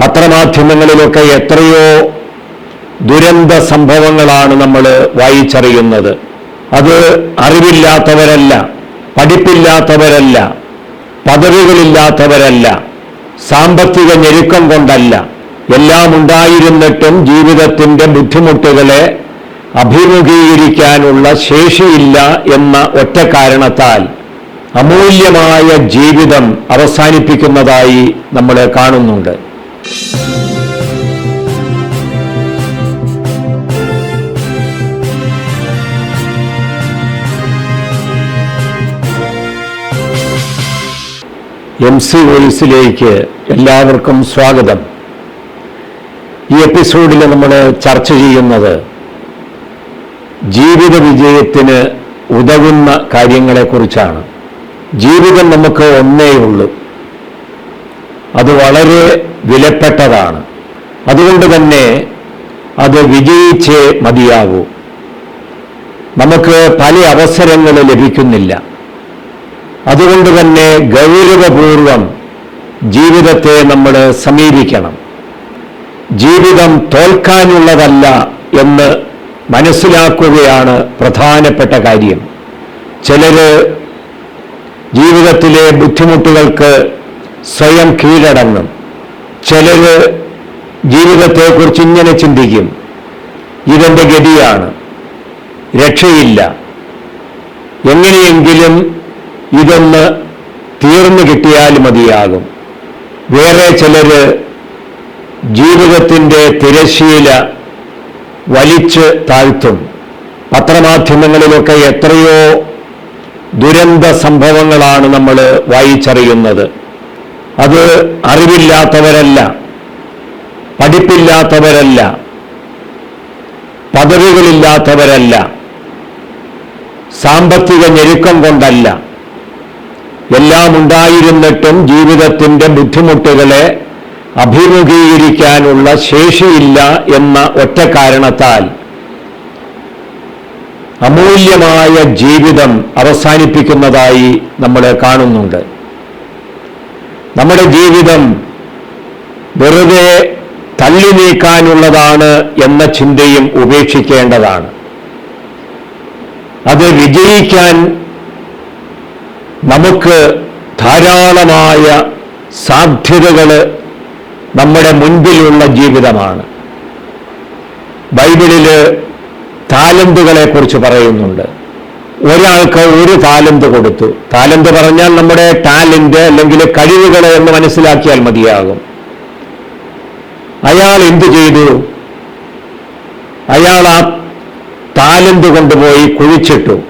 പത്രമാധ്യമങ്ങളിലൊക്കെ എത്രയോ ദുരന്ത സംഭവങ്ങളാണ് നമ്മൾ വായിച്ചറിയുന്നത്. അത് അറിവില്ലാത്തവരല്ല പഠിപ്പില്ലാത്തവരല്ല പദവികളില്ലാത്തവരല്ല സാമ്പത്തിക ഞെരുക്കം കൊണ്ടല്ല. എല്ലാം ഉണ്ടായിരുന്നിട്ടും ജീവിതത്തിന്റെ ബുദ്ധിമുട്ടുകളെ അഭിമുഖീകരിക്കാനുള്ള ശേഷിയില്ല എന്ന ഒറ്റ കാരണത്താൽ അമൂല്യമായ ജീവിതം അവസാനിപ്പിക്കുന്നതായി നമ്മൾ കാണുന്നുണ്ട്. എം സി വോയിസിലേക്ക് എല്ലാവർക്കും സ്വാഗതം. ഈ എപ്പിസോഡിൽ നമ്മൾ ചർച്ച ചെയ്യുന്നത് ജീവിത വിജയത്തിന് ഉതകുന്ന കാര്യങ്ങളെക്കുറിച്ചാണ്. ജീവിതം നമുക്ക് ഒന്നേ ഉള്ളൂ. അത് വളരെ വിലപ്പെട്ടതാണ്. അതുകൊണ്ട് തന്നെ അത് വിജയിച്ചേ മതിയാകൂ. നമുക്ക് പല അവസരങ്ങൾ ലഭിക്കുന്നില്ല. അതുകൊണ്ട് തന്നെ ഗൗരവപൂർവം ജീവിതത്തെ നമ്മൾ സമീപിക്കണം. ജീവിതം തോൽക്കാനുള്ളതല്ല എന്ന് മനസ്സിലാക്കുകയാണ് പ്രധാനപ്പെട്ട കാര്യം. ചിലര് ജീവിതത്തിലെ ബുദ്ധിമുട്ടുകൾക്ക് സ്വയം കീഴടങ്ങും. ചിലര് ജീവിതത്തെക്കുറിച്ച് ഇങ്ങനെ ചിന്തിക്കും. ഇതെന്റെ ഗതിയാണ്. രക്ഷയില്ല. എങ്ങനെയെങ്കിലും ഇതൊന്ന് തീർന്നു കിട്ടിയാൽ മതിയാകും. വേറെ ചിലര് ജീവിതത്തിന്റെ തിരശീല വലിച്ച് താഴ്ത്തും. പത്രമാധ്യമങ്ങളിലൊക്കെ എത്രയോ ദുരന്ത സംഭവങ്ങളാണ് നമ്മൾ വായിച്ചറിയുന്നത്. അത് അറിവില്ലാത്തവരല്ല പഠിപ്പില്ലാത്തവരല്ല പദവികളില്ലാത്തവരല്ല സാമ്പത്തിക ഞെരുക്കം കൊണ്ടല്ല. എല്ലാം ഉണ്ടായിരുന്നിട്ടും ജീവിതത്തിന്റെ ബുദ്ധിമുട്ടുകളെ അഭിമുഖീകരിക്കാനുള്ള ശേഷിയില്ല എന്ന ഒറ്റ കാരണത്താൽ അമൂല്യമായ ജീവിതം അവസാനിപ്പിക്കുന്നതായി നമ്മൾ കാണുന്നുണ്ട്. നമ്മുടെ ജീവിതം വെറുതെ തള്ളി നീക്കാനുള്ളതാണ് എന്ന ചിന്തയും ഉപേക്ഷിക്കേണ്ടതാണ്. അത് വിജയിക്കാൻ നമുക്ക് ധാരാളമായ സാധ്യതകൾ നമ്മുടെ മുൻപിലുള്ള ജീവിതമാണ്. ബൈബിളിൽ താലന്തുകളെ കുറിച്ച് പറയുന്നുണ്ട്. ഒരാൾക്ക് ഒരു താലന്ത് കൊടുത്തു. താലന്ത് പറഞ്ഞാൽ നമ്മുടെ ടാലന്റ് അല്ലെങ്കിൽ കഴിവുകൾ എന്ന് മനസ്സിലാക്കിയാൽ മതിയാകും. അയാൾ എന്തു ചെയ്തു? അയാൾ ആ താലന്ത് കൊണ്ടുപോയി കുഴിച്ചിട്ടു.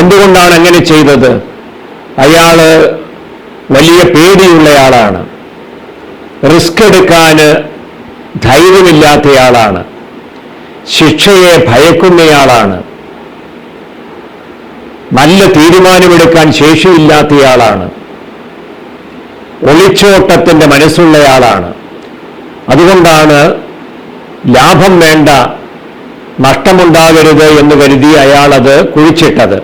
എന്തുകൊണ്ടാണ് അങ്ങനെ ചെയ്തത്? അയാൾ വലിയ പേടിയുള്ളയാളാണ്. റിസ്ക് എടുക്കാൻ ധൈര്യമില്ലാത്തയാളാണ്. ശിക്ഷയെ ഭയക്കുന്നയാളാണ്. നല്ല തീരുമാനമെടുക്കാൻ ശേഷിയില്ലാത്തയാളാണ്. ഒളിച്ചോട്ടത്തിന്റെ മനസ്സുള്ളയാളാണ്. അതുകൊണ്ടാണ് ലാഭം വേണ്ട നഷ്ടമുണ്ടാകരുത് എന്ന് കരുതി അയാളത് കുഴിച്ചിട്ടത്.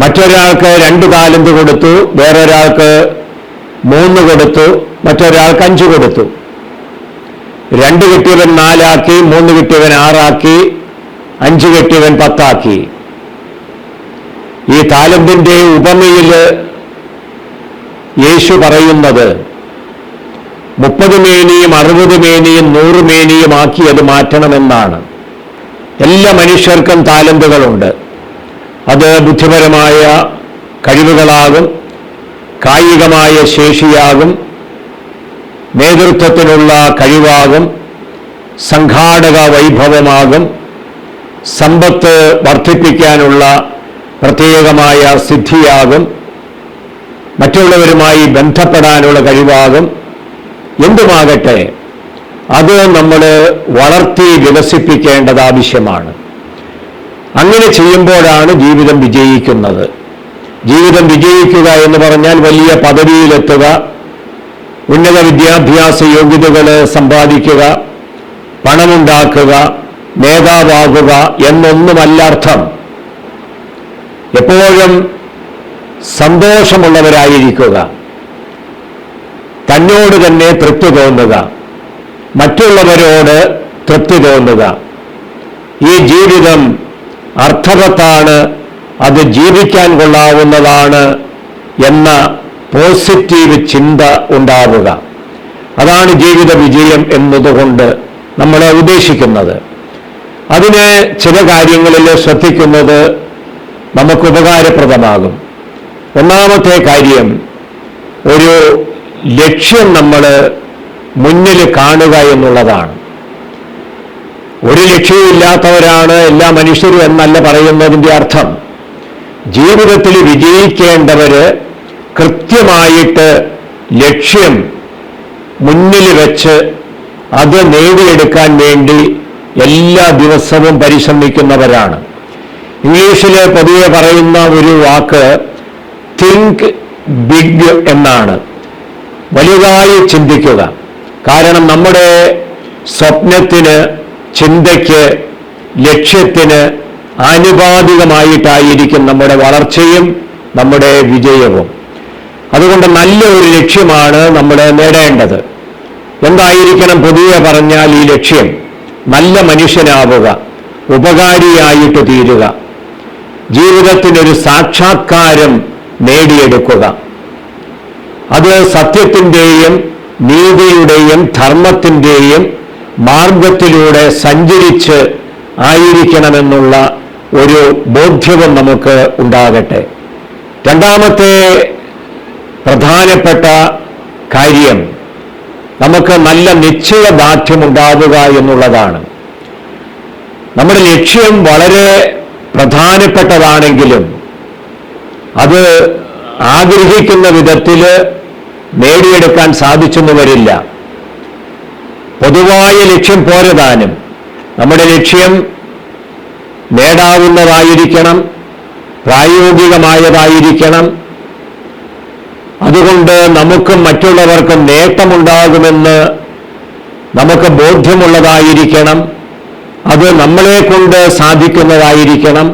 മറ്റൊരാൾക്ക് രണ്ട് താലന്ത് കൊടുത്തു വേറൊരാൾക്ക് മൂന്ന് കൊടുത്തു മറ്റൊരാൾക്ക് അഞ്ച് കൊടുത്തു. രണ്ട് കിട്ടിയവൻ നാലാക്കി മൂന്ന് കിട്ടിയവൻ ആറാക്കി അഞ്ച് കിട്ടിയവൻ പത്താക്കി. ഈ താലന്തിന്റെ ഉപമയിൽ യേശു പറയുന്നത് മുപ്പത് മേനിയും അറുപത് മേനിയും നൂറ് മേനിയും ആക്കി അത് മാറ്റണമെന്നാണ്. എല്ലാ മനുഷ്യർക്കും താലന്തുകളുണ്ട്. അത് ബുദ്ധിപരമായ കഴിവുകളാകും കായികമായ ശേഷിയാകും നേതൃത്വത്തിനുള്ള കഴിവാകും സംഘാടക വൈഭവമാകും സമ്പത്ത് വർദ്ധിപ്പിക്കാനുള്ള പ്രത്യേകമായ സിദ്ധിയാകും. മറ്റുള്ളവരുമായി ബന്ധപ്പെടാനുള്ള കഴിവാകും. എന്തുമാകട്ടെ അത് നമ്മൾ വളർത്തി വികസിപ്പിക്കേണ്ടത് ആവശ്യമാണ്. അങ്ങനെ ചെയ്യുമ്പോഴാണ് ജീവിതം വിജയിക്കുന്നത്. ജീവിതം വിജയിക്കുക എന്ന് പറഞ്ഞാൽ വലിയ പദവിയിലെത്തുക ഉന്നത വിദ്യാഭ്യാസ യോഗ്യതകൾ സമ്പാദിക്കുക പണമുണ്ടാക്കുക നേതാവാകുക എന്നൊന്നുമല്ല അർത്ഥം. എപ്പോഴും സന്തോഷമുള്ളവരായിരിക്കുക. തന്നോട് തന്നെ തൃപ്തി തോന്നുക. മറ്റുള്ളവരോട് തൃപ്തി തോന്നുക. ഈ ജീവിതം അർത്ഥവത്താണ് അത് ജീവിക്കാൻ കൊള്ളാവുന്നതാണ് എന്ന പോസിറ്റീവ് ചിന്ത ഉണ്ടാവുക. അതാണ് ജീവിത വിജയം എന്നതുകൊണ്ട് നമ്മൾ ഉദ്ദേശിക്കുന്നത്. അതിന് ചില കാര്യങ്ങളിൽ ശ്രദ്ധിക്കുന്നത് നമുക്ക് ഉപകാരപ്രദമാകും. ഒന്നാമത്തെ കാര്യം ഒരു ലക്ഷ്യം നമ്മൾ മുന്നിൽ കാണുക എന്നുള്ളതാണ്. ഒരു ലക്ഷ്യമില്ലാത്തവരാണ് എല്ലാ മനുഷ്യരും എന്നല്ല പറയുന്നതിന്റെ അർത്ഥം. ജീവിതത്തിൽ വിജയിക്കേണ്ടവര് കൃത്യമായിട്ട് ലക്ഷ്യം മുന്നിൽ വെച്ച് അത് നേടിയെടുക്കാൻ വേണ്ടി എല്ലാ ദിവസവും പരിശ്രമിക്കുന്നവരാണ്. ഇംഗ്ലീഷിൽ പൊതുവെ പറയുന്ന ഒരു വാക്ക് തിങ്ക് ബിഗ് എന്നാണ്. വലുതായി ചിന്തിക്കുക. കാരണം നമ്മുടെ സ്വപ്നത്തിന് ചിന്തയ്ക്ക് ലക്ഷ്യത്തിന് ആനുപാതികമായിട്ടായിരിക്കും നമ്മുടെ വളർച്ചയും നമ്മുടെ വിജയവും. അതുകൊണ്ട് നല്ല ഒരു ലക്ഷ്യമാണ് നമ്മൾ നേടേണ്ടത്. എന്തായിരിക്കണം പൊതുവെ പറഞ്ഞാൽ ഈ ലക്ഷ്യം? നല്ല മനുഷ്യനാവുക ഉപകാരിയായിട്ട് തീരുക. ജീവിതത്തിനൊരു സാക്ഷാത്കാരം നേടിയെടുക്കുക. അത് സത്യത്തിന്റെയും നീതിയുടെയും ധർമ്മത്തിന്റെയും മാർഗത്തിലൂടെ സഞ്ചരിച്ച് ആയിരിക്കണമെന്നുള്ള ഒരു ബോധ്യവും നമുക്ക് ഉണ്ടാകട്ടെ. രണ്ടാമത്തെ പ്രധാനപ്പെട്ട കാര്യം നമുക്ക് നല്ല നിശ്ചയദാർഢ്യമുണ്ടാവുക എന്നുള്ളതാണ്. നമ്മുടെ ലക്ഷ്യം വളരെ പ്രധാനപ്പെട്ടതാണെങ്കിലും അത് ആഗ്രഹിക്കുന്ന വിധത്തിൽ നേടിയെടുക്കാൻ സാധിച്ചെന്ന് വരില്ല പൊതുവായ ലക്ഷ്യം പോരതാനും. നമ്മുടെ ലക്ഷ്യം നേടാവുന്നതായിരിക്കണം പ്രായോഗികമായതായിരിക്കണം. അതുകൊണ്ട് നമുക്കും മറ്റുള്ളവർക്കും നേട്ടമുണ്ടാകുമെന്ന് നമുക്ക് ബോധ്യമുള്ളതായിരിക്കണം. അത് നമ്മളെ കൊണ്ട് സാധിക്കുന്നതായിരിക്കണം.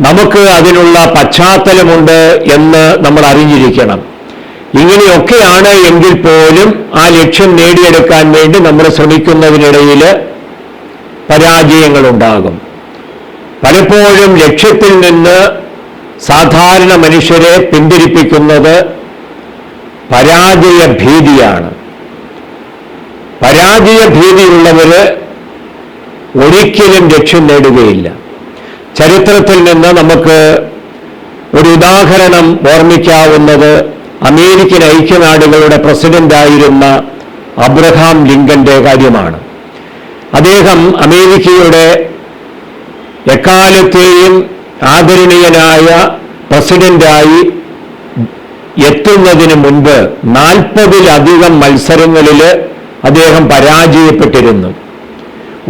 നമുക്ക് അതിനുള്ള പശ്ചാത്തലമുണ്ട് എന്ന് നമ്മൾ അറിഞ്ഞിരിക്കണം. ഇങ്ങനെയൊക്കെയാണ് എങ്കിൽ പോലും ആ ലക്ഷ്യം നേടിയെടുക്കാൻ വേണ്ടി നമ്മൾ ശ്രമിക്കുന്നതിനിടയിൽ പരാജയങ്ങളുണ്ടാകും. പലപ്പോഴും ലക്ഷ്യത്തിൽ നിന്ന് സാധാരണ മനുഷ്യരെ പിന്തിരിപ്പിക്കുന്നത് പരാജയ ഭീതിയാണ് പരാജയ ഭീതിയുള്ളവര് ഒരിക്കലും ലക്ഷ്യം നേടുകയില്ല. ചരിത്രത്തിൽ നിന്ന് നമുക്ക് ഒരു ഉദാഹരണം ഓർമ്മിക്കാവുന്നത് അമേരിക്കൻ ഐക്യനാടുകളുടെ പ്രസിഡന്റായിരുന്ന അബ്രഹാം ലിങ്കന്റെ കാര്യമാണ്. അദ്ദേഹം അമേരിക്കയുടെ എക്കാലത്തെയും ആദരണീയനായ പ്രസിഡന്റായി എത്തുന്നതിന് മുൻപ് നാൽപ്പതിലധികം മത്സരങ്ങളിൽ അദ്ദേഹം പരാജയപ്പെട്ടിരുന്നു.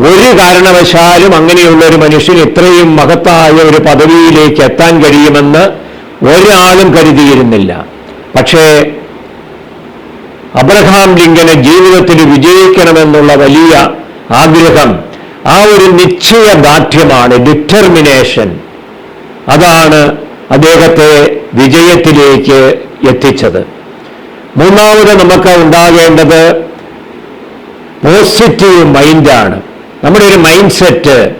ഒരു കാരണവശാലും അങ്ങനെയുള്ള ഒരു മനുഷ്യൻ ഇത്രയും മഹത്തായ ഒരു പദവിയിലേക്ക് എത്താൻ കഴിയുമെന്ന് ഒരാളും കരുതിയിരുന്നില്ല. പക്ഷേ അബ്രഹാം ലിങ്കന് ജീവിതത്തിൽ വിജയിക്കണമെന്നുള്ള വലിയ ആഗ്രഹം ആ ഒരു നിശ്ചയ ദാർഢ്യമാണ് ഡിറ്റർമിനേഷൻ അതാണ് അദ്ദേഹത്തെ വിജയത്തിലേക്ക് എത്തിച്ചത്. മൂന്നാമത് നമുക്ക് ഉണ്ടാകേണ്ടത് പോസിറ്റീവ് മൈൻഡാണ് നമ്മുടെ ഒരു മൈൻഡ് സെറ്റ്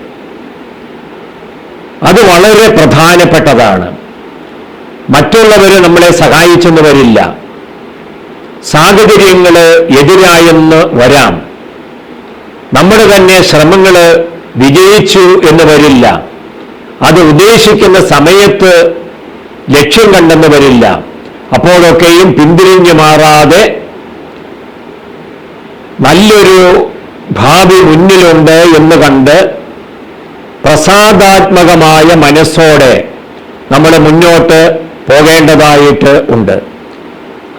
അത് വളരെ പ്രധാനപ്പെട്ടതാണ്. മറ്റുള്ളവർ നമ്മളെ സഹായിച്ചെന്ന് വരില്ല. സാഹചര്യങ്ങൾ എതിരായെന്ന് വരാം. നമ്മുടെ തന്നെ ശ്രമങ്ങൾ വിജയിച്ചു എന്ന് വരില്ല. അത് ഉദ്ദേശിക്കുന്ന സമയത്ത് ലക്ഷ്യം കണ്ടെന്ന് വരില്ല. അപ്പോഴൊക്കെയും പിന്തിരിഞ്ഞു മാറാതെ നല്ലൊരു ഭാവി മുന്നിലുണ്ട് എന്ന് കണ്ട് പ്രസാദാത്മകമായ മനസ്സോടെ നമ്മൾ മുന്നോട്ട് പോകേണ്ടതായിട്ട് ഉണ്ട്.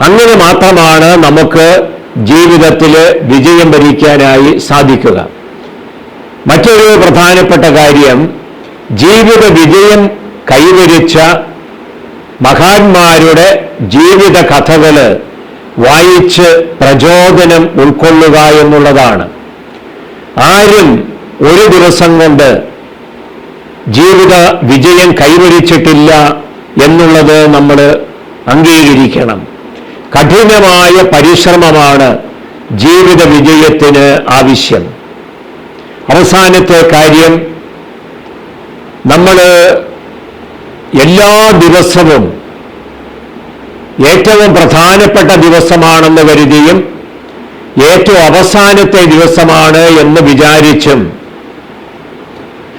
അങ്ങനെ മാത്രമാണ് നമുക്ക് ജീവിതത്തിൽ വിജയം ഭരിക്കാനായി സാധിക്കുക. മറ്റൊരു പ്രധാനപ്പെട്ട കാര്യം ജീവിത വിജയം കൈവരിച്ച മഹാന്മാരുടെ ജീവിത കഥകൾ വായിച്ച് പ്രചോദനം ഉൾക്കൊള്ളുക എന്നുള്ളതാണ്. ആരും ഒരു ദിവസം കൊണ്ട് ജീവിത വിജയം കൈവരിച്ചിട്ടില്ല എന്നുള്ളത് നമ്മൾ അംഗീകരിക്കണം. കഠിനമായ പരിശ്രമമാണ് ജീവിത വിജയത്തിന് ആവശ്യം. അവസാനത്തെ കാര്യം നമ്മൾ എല്ലാ ദിവസവും ഏറ്റവും പ്രധാനപ്പെട്ട ദിവസമാണെന്ന് കരുതിയും ഏറ്റവും അവസാനത്തെ ദിവസമാണ് എന്ന് വിചാരിച്ചും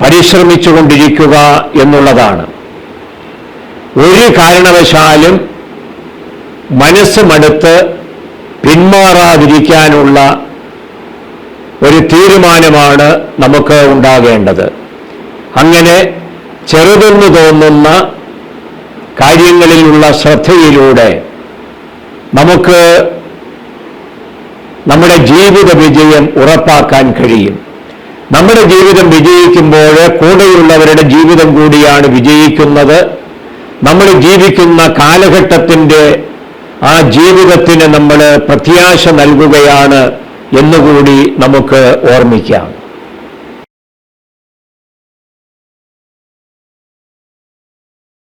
പരിശ്രമിച്ചുകൊണ്ടിരിക്കുക എന്നുള്ളതാണ്. ഒരു കാരണവശാലും മനസ്സ് മടുത്ത് പിന്മാറാതിരിക്കാനുള്ള ഒരു തീരുമാനമാണ് നമുക്ക് ഉണ്ടാകേണ്ടത്. അങ്ങനെ ചെറുതെന്ന് തോന്നുന്ന കാര്യങ്ങളിലുള്ള ശ്രദ്ധയിലൂടെ നമുക്ക് നമ്മുടെ ജീവിത വിജയം ഉറപ്പാക്കാൻ കഴിയും. നമ്മുടെ ജീവിതം വിജയിക്കുമ്പോൾ കൂടെയുള്ളവരുടെ ജീവിതം കൂടിയാണ് വിജയിക്കുന്നത്. നമ്മൾ ജീവിക്കുന്ന കാലഘട്ടത്തിന്റെ ആ ജീവിതത്തിന് നമ്മൾ പ്രത്യാശ നൽകുകയാണ് എന്നുകൂടി നമുക്ക് ഓർമ്മിക്കാം.